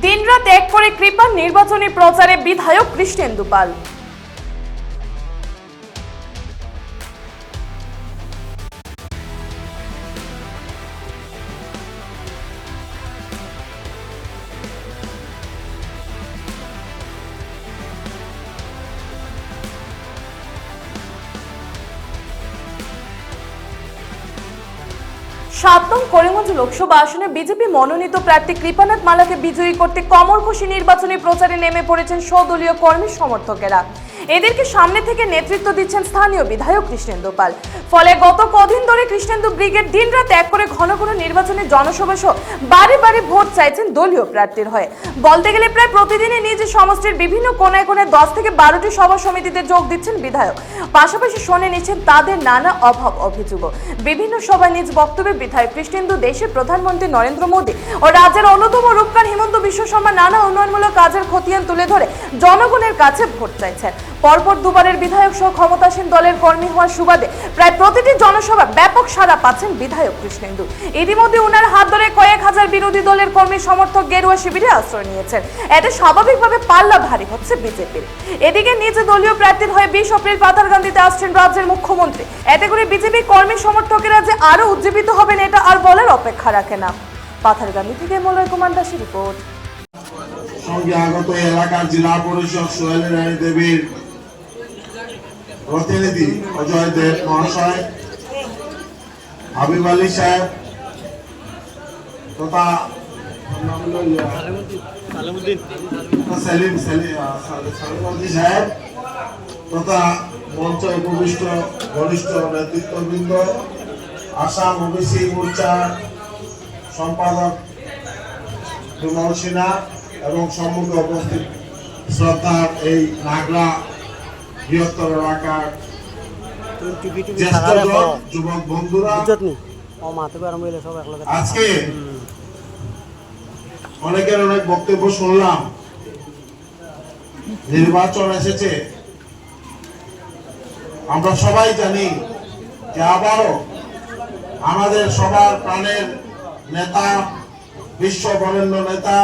দিনরাত এক করে কৃপার নির্বাচনী প্রচারে বিধায়ক কৃষ্ণেন্দু পাল। সাত নং করিমগঞ্জ লোকসভা আসনে বিজেপি মনোনীত প্রার্থী কৃপানাথ মালাকে বিজয়ী করতে কমর খুশি নির্বাচনী প্রচারে নেমে পড়েছেন সদলীয় কর্মী সমর্থকেরা। এদেরকে সামনে থেকে নেতৃত্ব দিচ্ছেন স্থানীয় বিধায়ক কৃষ্ণেন্দু পাল। ফলে গত কদিন ধরে কৃষ্ণেন্দু ব্রিগেড দিনরাত এক করে ঘন ঘন নির্বাচনী জনসভা সহ বারে বারে ভোট চাইছেন দলীয় প্রার্থীর হয়ে। বলতে গেলে প্রায় প্রতিদিনই নিজ সমষ্টির বিভিন্ন কোনায় কোনায় দশ থেকে বারোটি সভা সমিতিতে যোগ দিচ্ছেন বিধায়ক। পাশাপাশি শুনে নিচ্ছেন তাদের নানা অভাব অভিযোগ বিভিন্ন সভায় নিজ বক্তব্যে বিধায়ক কৃষ্ণেন্দু, দেশের প্রধানমন্ত্রী নরেন্দ্র মোদী ও রাজ্যের অন্যতম রূপকার হিমন্ত বিশ্ব শর্মা নানা উন্নয়নমূলক কাজের খতিয়ান তুলে ধরে জনগণের কাছে ভোট চাইছেন। পরপর দুবারের বিধায়ক সহ ক্ষমতাসীন দলের কর্মী হওয়ার সুবাদে প্রায় প্রতিটি জনসভা ব্যাপক সাড়া পাচ্ছেন বিধায়ক কৃষ্ণেন্দু। ইতিমধ্যে ওনার হাত ধরে কয়েক হাজার বিরোধী দলের কর্মী সমর্থক গেরুয়া শিবিরে আশ্রয় নিয়েছেন। এতে স্বাভাবিকভাবে পাল্লা ভারী হচ্ছে বিজেপির। এদিকে নিজ দলীয় প্রার্থীর হয়ে বিশ এপ্রিল পাতারগান্ধীতে আসছেন রাজ্যের মুখ্যমন্ত্রী। এতে করে বিজেপি কর্মী সমর্থকেরা যে আরও উজ্জীবিত হবেন এটা আর বলার অপেক্ষা রাখে না। পাথারগান্ধী থেকে মলয় কুমার দাসের রিপোর্ট। সঙ্গে আগত এলাকার জেলা পরিষদ সোহেল রানী দেবীর প্রতিনিধি অজয় দেব মহাশয় হাবিব আলী সাহেব তথা সেলিম সেলিম আহ, সাল- সালিম আলী সাহেব তথা মঞ্চ উপবিষ্ট ঘনিষ্ঠ নেতৃত্ববৃন্দ আসাম ওবিসি মোর্চা সম্পাদক বিমল সিনহা এবং সম্মুখে উপস্থিত শ্রদ্ধার এই নাগরা বৃহত্তর এলাকার যুবক বন্ধুরা। আজকে অনেকের অনেক বক্তব্য শুনলাম। নির্বাচন এসেছে। আমরা সবাই জানি যে আবারও আমাদের সবার প্রাণের নেতা বিশ্ব বরেণ্য নেতা